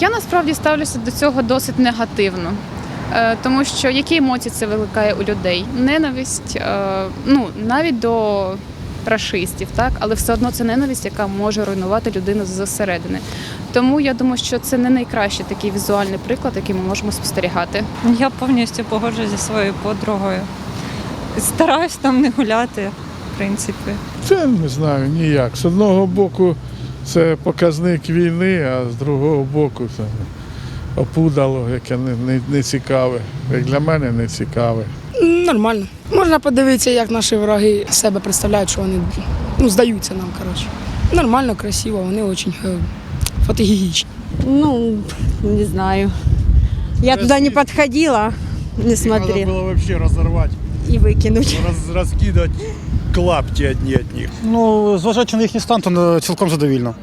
Я насправді ставлюся до цього досить негативно. Е, Тому що які емоції це викликає у людей? Ненависть, е, ну навіть до рашистів, так, але все одно це ненависть, яка може руйнувати людину зсередини. Тому я думаю, що це не найкращий такий візуальний приклад, який ми можемо спостерігати. Я повністю погоджуюсь зі своєю подругою. Стараюсь там не гуляти, в принципі. Це не знаю ніяк. З одного боку це показник війни, а з другого боку це опудало, яке не, не, не цікаве. Як для мене не цікаве. Нормально. Можна подивитися, як наші враги себе представляють, що вони ну, здаються нам, коротше. Нормально, красиво, вони дуже е, фотогенічні. Ну, не знаю. Я туда не подходила, не смотрела. было вообще разорвать, И выкинуть. раз, раскидывать клапти одні от них. Ну, зважаючи на їхній стан, то е, цілком задовільно.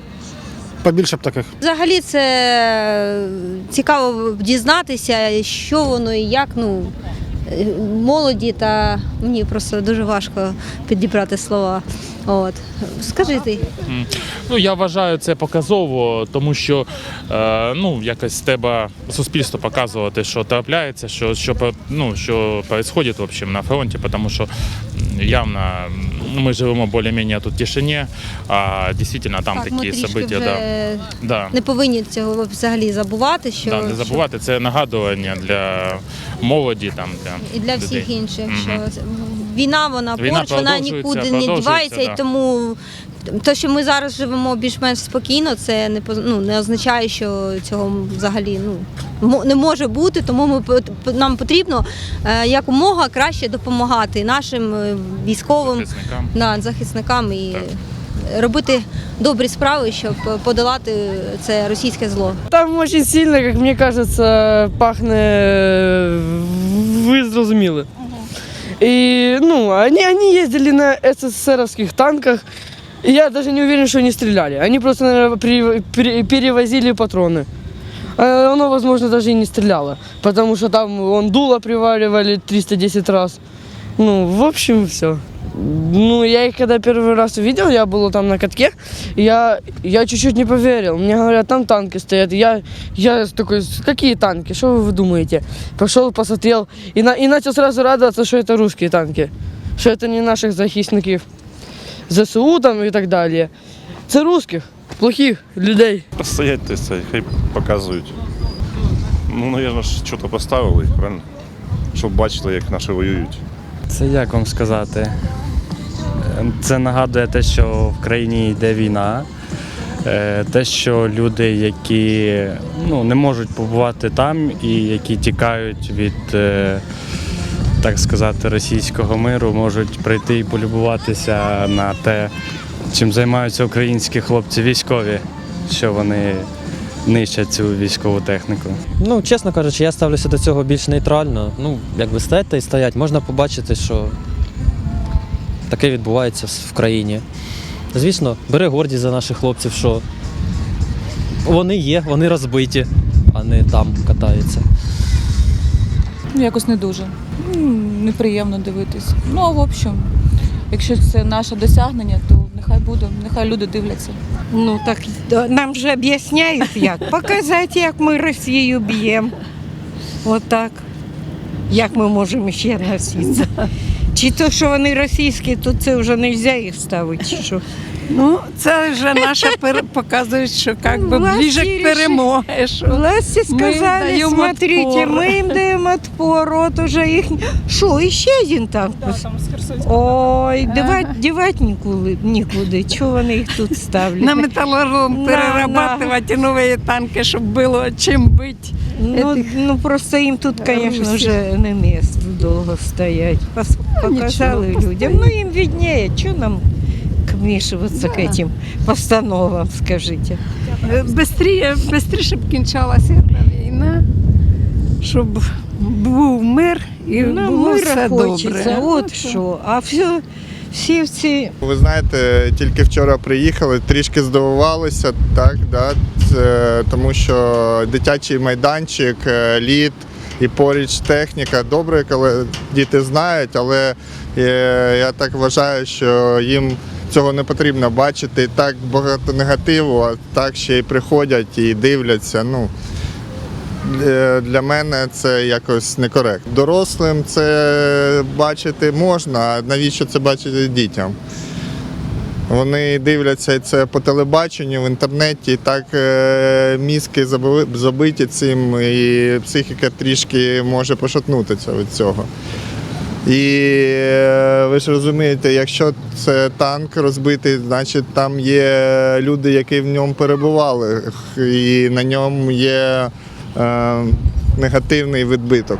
Побільше б таких. Взагалі це цікаво дізнатися, що воно і як. Ну, е, молоді та мені просто дуже важко підібрати слова. От. Скажи ти. Ну я вважаю це показово, тому що е, ну якось треба суспільство показувати, що трапляється, що що ну, що відбувається на фронті, тому що явно м, ми живемо більш-менш тут в тишині, а дійсно там Так, ми такі события, вже да. Да. не повинні цього взагалі забувати, що, Да, не забувати, це нагадування для молоді, там для і для людей. всіх інших, Мгм. що війна вона Війна поруч, вона продовжується, нікуди не продовжується, дівається, да. і тому те, що ми зараз живемо більш-менш спокійно, це не поз- ну, не означає, що цього взагалі ну мо- не може бути. Тому ми пот- п- нам потрібно е, якомога краще допомагати нашим е, військовим захисникам. да, захисникам і Так. робити добрі справи, щоб подолати це російське зло. Там очень сильно, как мне кажется, пахнет, вы зрозуміли. И, ну, они, они ездили на СССРовских танках, и я даже не уверен, что они стреляли. Они просто, наверное, при- при, перевозили патроны. А оно, возможно, даже и не стреляло, потому что там он дуло приваривали 310 раз. Ну, в общем, все. Ну, я их когда первый раз увидел, я был там на катке, я, я чуть-чуть не поверил. Мне говорят, там танки стоят. Я, я такой, какие танки, что вы думаете? Пошел, посмотрел и, на, и начал сразу радоваться, что это русские танки, что это не наших захисників. ЗСУ там і так далі. Це русських, плохих людей. Постоять, то есть, хай показують. Ну, напевно, ж що-то поставили, правильно? Щоб бачили, як наші воюють. Це як вам сказати? Це нагадує те, що в країні йде війна, е, те, що люди, які ну, не можуть побувати там і які тікають від, е, так сказати, російського миру, можуть прийти і полюбуватися на те, чим займаються українські хлопці військові, що вони нищать цю військову техніку. Ну, чесно кажучи, я ставлюся до цього більш нейтрально. Ну, якби стоять та й стоять, можна побачити, що таке відбувається в країні. Звісно, бери гордість за наших хлопців, що вони є, вони розбиті, а не там катаються. Ну, якось не дуже. Неприємно дивитись. Ну, а в общем, якщо це наше досягнення, то нехай буде, нехай люди дивляться. Ну так нам же об'ясняють як. Показати, як ми Росію б'ємо. Отак. Як ми можемо ще носитися. Чи то, що вони російські, то це вже не можна їх ставити. чи Що? Ну, це вже наше показує, що як би ближе к перемоги, Що Власті Ми сказали, даємо смотрите, отпор. ми їм даємо отпор, от уже їх... Що, іще один танк? Ой, дівати, дівати нікуди, нікуди. Чого вони їх тут ставлять? на металлолом На, перерабатувати нові танки, щоб було чим бити. Ну, ну просто їм тут, звісно, вже не місце довго стоять. Пос- Показали людям. Ну їм видніє, що нам вмішуватися к этим постановам, скажіть. Бистріше, бистріше б кінчалася війна, щоб був мир і Нам було мира все хочеться, добре. от що. А все, всі ці Ви знаєте, тільки вчора приїхали, трішки здивувалися, так, да, це, тому що дитячий майданчик, е, лід і поруч техніка. Добре, коли діти знають, але е, я так вважаю, що їм цього не потрібно бачити. Так багато негативу, а так ще й приходять і дивляться. Ну, Е, Для мене це якось некоректно. Дорослим це бачити можна, а навіщо це бачити дітям? Вони дивляться це по телебаченню, в інтернеті, так е, мізки забиті цим, і психіка трішки може пошатнутися від цього. І е, ви ж розумієте, якщо це танк розбитий, значить там є люди, які в ньому перебували, і на ньому є е, негативний відбиток.